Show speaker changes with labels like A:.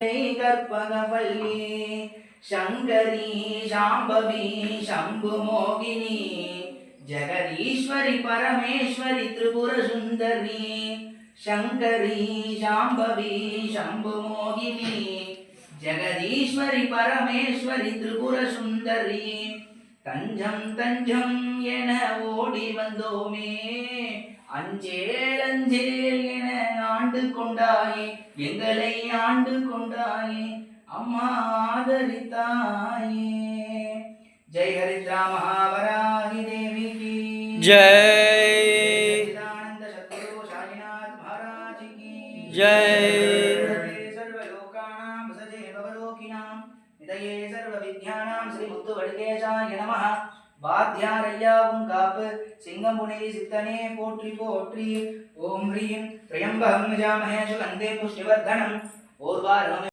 A: கற்பகவல்லி சங்கரி சாம்பவி சம்பு மோகினி ஜெகதீஸ்வரி பரமேஸ்வரி திரிபுர சுந்தரி சங்கரி சாம்பவி சம்பு மோகினி ஜெகதீஸ்வரி பரமேஸ்வரி திரிபுர சுந்தரி தஞ்சம் தஞ்சம் என ஓடி வந்தோமே. அஞ்சேல் அஞ்சேல் ஆண்டு கொண்டாயே எங்களை ஆண்டு கொண்டாயே அம்மா ஆதரித்தாயே. ஜெய் ஹரித்ரா மகாவராகி தேவி கி ஜெய். ஆனந்த சத்குரு
B: சாயிநாத்
A: இதயே சர்வ வித்யானாம் ஸ்ரீ முத்து வடுகேஷாய நமः. வாத்தியாரையாவும் காப்பு சிங்கம்புனி சித்தனே போற்றி போற்றி ஓம் ஹ்ரீம் திரியம்பகம் நிஜாமஹே சுகந்தே புஷ்டிவர்தனம் ஓர்வாரம்